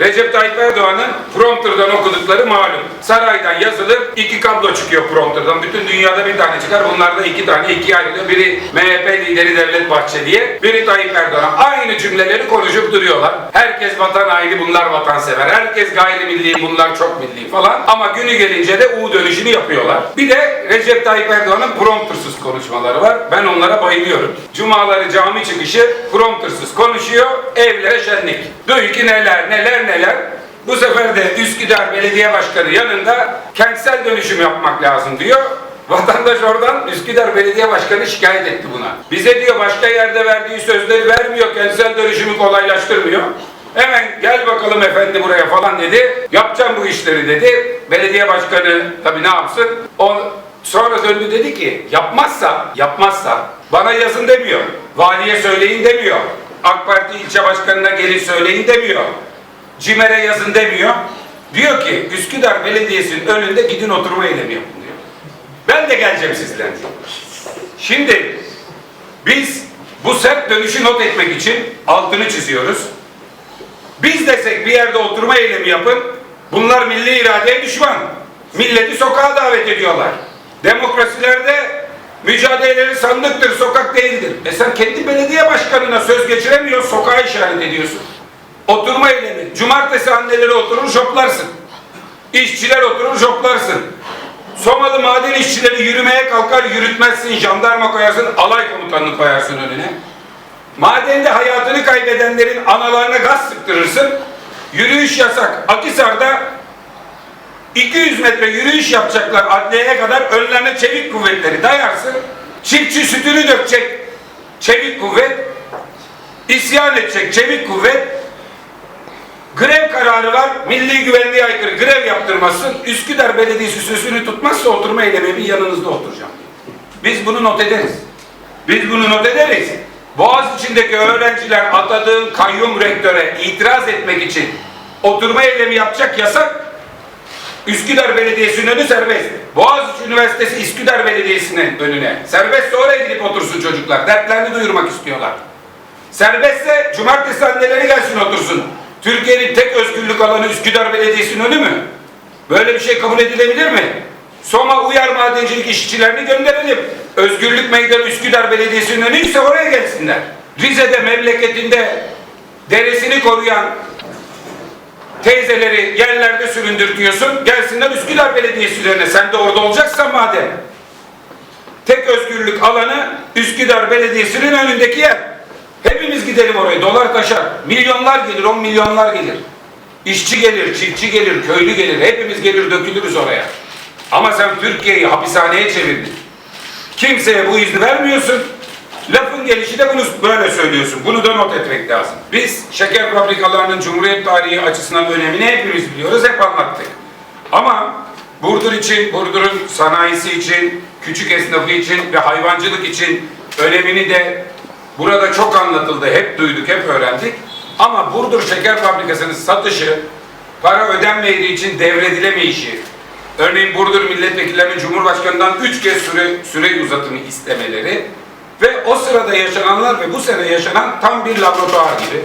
Recep Tayyip Erdoğan'ın prompterdan okudukları malum. Saraydan yazılır, iki kablo çıkıyor prompterdan. Bütün dünyada bir tane çıkar. Bunlarda iki tane, ikiye ayrılıyor. Biri MHP lideri Devlet Bahçeli'ye, biri Tayyip Erdoğan'a. Aynı cümleleri konuşup duruyorlar. Herkes vatan haini, bunlar vatansever. Herkes gayrimilli, bunlar çok milli falan. Ama günü gelince de U dönüşünü yapıyorlar. Bir de Recep Tayyip Erdoğan'ın promptersız konuşmaları var. Ben onlara bayılıyorum. Cumaları cami çıkışı promptersız konuşuyor, evlere şenlik. Duy ki neler neler neler. Bu sefer de Üsküdar Belediye Başkanı yanında kentsel dönüşüm yapmak lazım diyor. Vatandaş oradan Üsküdar Belediye Başkanı şikayet etti buna. Bize diyor başka yerde verdiği sözleri vermiyor, kentsel dönüşümü kolaylaştırmıyor. Hemen gel bakalım efendi buraya falan dedi. Yapacağım bu işleri dedi. Belediye başkanı tabii ne yapsın? O sonra döndü dedi ki yapmazsa, yapmazsa bana yazın demiyor. Valiye söyleyin demiyor. AK Parti ilçe başkanına gelin söyleyin demiyor. CİMER'e yazın demiyor. Diyor ki Üsküdar Belediyesi'nin önünde gidin oturma eylemi yapın diyor. Ben de geleceğim sizden. Şimdi biz bu sert dönüşü not etmek için altını çiziyoruz. Biz desek bir yerde oturma eylemi yapın. Bunlar milli iradeye düşman. Milleti sokağa davet ediyorlar. Demokrasilerde mücadeleleri sandıktır, sokak değildir. E sen kendi belediye başkanına söz geçiremiyor, sokağa işaret ediyorsun. Oturma eylemi. Cumartesi anneleri oturur, şoklarsın. İşçiler oturur, şoklarsın. Somalı maden işçileri yürümeye kalkar, yürütmezsin, jandarma koyarsın, alay komutanını koyarsın önüne. Madende hayatını kaybedenlerin analarına gaz sıktırırsın. Yürüyüş yasak. Akisar'da 200 metre yürüyüş yapacaklar adliyeye kadar önlerine çevik kuvvetleri dayarsın. Çiftçi sütünü dökecek çevik kuvvet. isyan edecek çevik kuvvet. Grev kararı var. Milli güvenliğe aykırı grev yaptırmasın. Üsküdar Belediyesi sözünü tutmazsa oturma eylemi bir yanınızda oturacağım. Biz bunu not ederiz. Biz bunu not ederiz. Boğaz içindeki öğrenciler atadığın kayyum rektöre itiraz etmek için oturma eylemi yapacak yasak. Üsküdar Belediyesi'nin önü serbest. Boğaziçi Üniversitesi Üsküdar Belediyesi'nin önüne. Serbestse oraya gidip otursun çocuklar. Dertlerini duyurmak istiyorlar. Serbestse cumartesi anneleri gelsin otursun. Türkiye'nin tek özgürlük alanı Üsküdar Belediyesi'nin önü mü? Böyle bir şey kabul edilebilir mi? Soma Uyar Madencilik işçilerini gönderelim. Özgürlük Meydanı Üsküdar Belediyesi'nin önü ise oraya gelsinler. Rize'de memleketinde deresini koruyan teyzeleri yerlerde süründürtüyorsun. Gelsinler Üsküdar Belediyesi önüne. Sen de orada olacaksan madem. Tek özgürlük alanı Üsküdar Belediyesi'nin önündeki yer. Hepimiz gidelim oraya. Dolar taşar. Milyonlar gelir, on milyonlar gelir. İşçi gelir, çiftçi gelir, köylü gelir. Hepimiz gelir dökülürüz oraya. Ama sen Türkiye'yi hapishaneye çevirdin. Kimseye bu izni vermiyorsun. Lafın gelişi de bunu böyle söylüyorsun. Bunu da not etmek lazım. Biz şeker fabrikalarının Cumhuriyet tarihi açısından önemini hepimiz biliyoruz, hep anlattık. Ama Burdur için, Burdur'un sanayisi için, küçük esnafı için ve hayvancılık için önemini de burada çok anlatıldı, hep duyduk, hep öğrendik. Ama Burdur Şeker Fabrikası'nın satışı, para ödenmediği için devredilemeyişi, örneğin Burdur milletvekillerinin Cumhurbaşkanı'ndan üç kez süre, süre uzatımı istemeleri ve o sırada yaşananlar ve bu sene yaşanan tam bir laboratuvar gibi.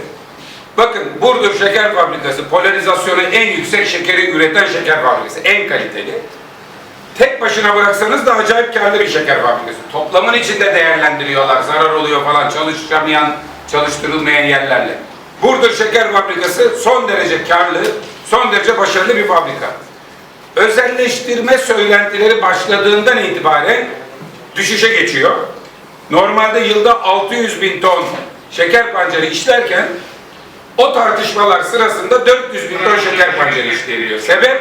Bakın Burdur Şeker Fabrikası polarizasyonu en yüksek şekeri üreten şeker fabrikası. En kaliteli. Tek başına bıraksanız da acayip karlı bir şeker fabrikası. Toplamın içinde değerlendiriyorlar. Zarar oluyor falan çalışamayan, çalıştırılmayan yerlerle. Burdur Şeker Fabrikası son derece karlı, son derece başarılı bir fabrika. Özelleştirme söylentileri başladığından itibaren düşüşe geçiyor. Normalde yılda 600 bin ton şeker pancarı işlerken o tartışmalar sırasında 400 bin ton şeker pancarı işleriliyor. Sebep?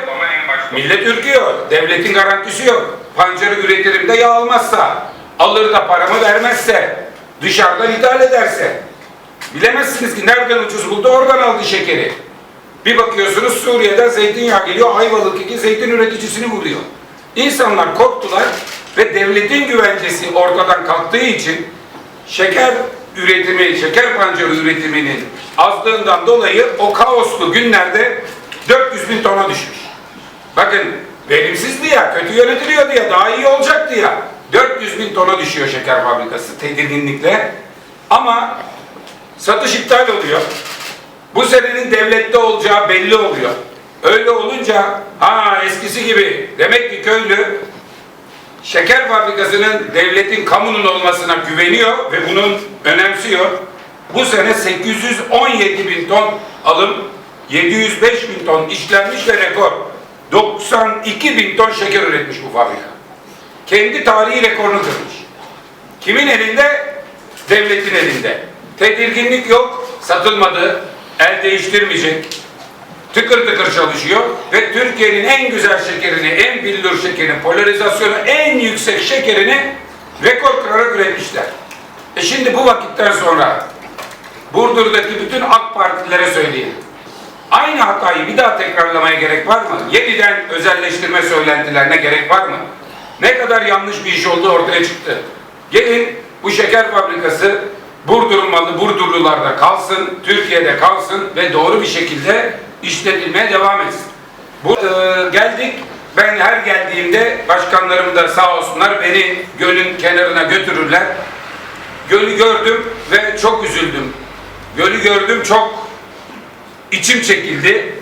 Millet ürküyor. Devletin garantisi yok. Pancarı üretirimde yağ almazsa, alır da paramı vermezse, dışarıdan ithal ederse. Bilemezsiniz ki nereden ucuz buldu oradan aldı şekeri. Bir bakıyorsunuz Suriye'den zeytinyağı geliyor, Ayvalık iki zeytin üreticisini vuruyor. İnsanlar korktular ve devletin güvencesi ortadan kalktığı için şeker üretimi, şeker pancarı üretiminin azlığından dolayı o kaoslu günlerde 400 bin tona düşmüş. Bakın verimsizdi ya, kötü yönetiliyordu ya, daha iyi olacaktı ya. 400 bin tona düşüyor şeker fabrikası tedirginlikle. Ama satış iptal oluyor. Bu senenin devlette olacağı belli oluyor. Öyle olunca ha eskisi gibi demek ki köylü şeker fabrikasının devletin kamunun olmasına güveniyor ve bunun önemsiyor. Bu sene 817 bin ton alım, 705 bin ton işlenmiş ve rekor. 92 bin ton şeker üretmiş bu fabrika. Kendi tarihi rekorunu kırmış. Kimin elinde? Devletin elinde. Tedirginlik yok, satılmadı, el değiştirmeyecek. Tıkır tıkır çalışıyor ve Türkiye'nin en güzel şekerini, en billur şekerini, polarizasyonu en yüksek şekerini rekor kırarak üretmişler. E şimdi bu vakitten sonra Burdur'daki bütün AK Partililere söyleyeyim. Aynı hatayı bir daha tekrarlamaya gerek var mı? Yeniden özelleştirme söylentilerine gerek var mı? Ne kadar yanlış bir iş olduğu ortaya çıktı. Gelin bu şeker fabrikası Burdur'un malı Burdurlularda kalsın, Türkiye'de kalsın ve doğru bir şekilde işletilmeye devam etsin. Bu, e, geldik, ben her geldiğimde başkanlarım da sağ olsunlar beni gölün kenarına götürürler. Gölü gördüm ve çok üzüldüm. Gölü gördüm çok içim çekildi.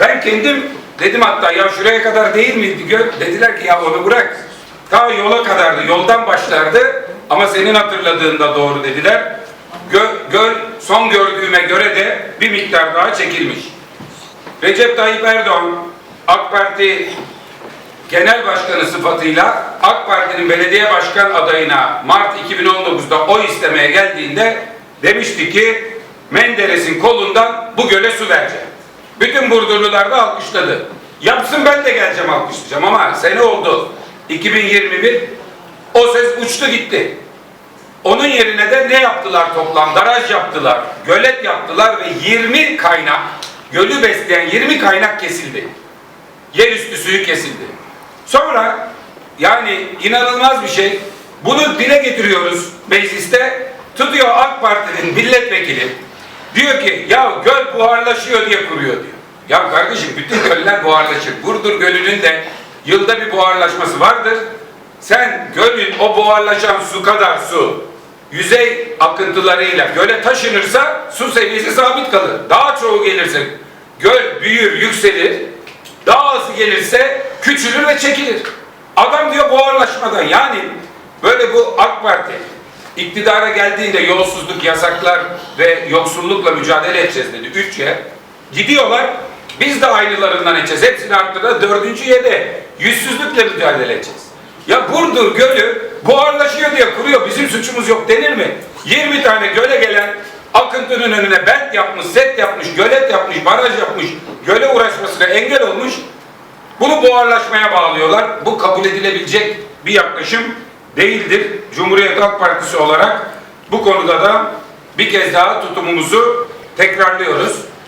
Ben kendim dedim hatta ya şuraya kadar değil miydi göl? Dediler ki ya onu bırak. Ta yola kadardı, yoldan başlardı ama senin hatırladığında doğru dediler. Göl, göl son gördüğüme göre de bir miktar daha çekilmiş. Recep Tayyip Erdoğan AK Parti Genel Başkanı sıfatıyla AK Parti'nin belediye başkan adayına Mart 2019'da oy istemeye geldiğinde demişti ki Menderes'in kolundan bu göle su vereceğim. Bütün Burdurlular da alkışladı. Yapsın ben de geleceğim alkışlayacağım ama sene oldu 2021 o ses uçtu gitti. Onun yerine de ne yaptılar toplam? Baraj yaptılar, gölet yaptılar ve 20 kaynak, gölü besleyen 20 kaynak kesildi. Yerüstü suyu kesildi. Sonra yani inanılmaz bir şey. Bunu dile getiriyoruz mecliste. Tutuyor AK Parti'nin milletvekili. Diyor ki ya göl buharlaşıyor diye kuruyor diyor. Ya kardeşim bütün göller buharlaşır. Burdur Gölü'nün de yılda bir buharlaşması vardır. Sen gölün o buharlaşan su kadar su yüzey akıntılarıyla göle taşınırsa su seviyesi sabit kalır. Daha çoğu gelirse göl büyür, yükselir. Daha azı gelirse küçülür ve çekilir. Adam diyor buharlaşmadan yani böyle bu AK Parti iktidara geldiğinde yolsuzluk, yasaklar ve yoksullukla mücadele edeceğiz dedi. Üç yer. Gidiyorlar biz de aynılarından edeceğiz. Hepsini arttırdı. Dördüncüye de yüzsüzlükle mücadele edeceğiz. Ya Burdur Gölü buharlaşıyor diye kuruyor. Bizim suçumuz yok denir mi? 20 tane göle gelen akıntının önüne bent yapmış, set yapmış, gölet yapmış, baraj yapmış, göle uğraşmasına engel olmuş. Bunu buharlaşmaya bağlıyorlar. Bu kabul edilebilecek bir yaklaşım değildir. Cumhuriyet Halk Partisi olarak bu konuda da bir kez daha tutumumuzu tekrarlıyoruz.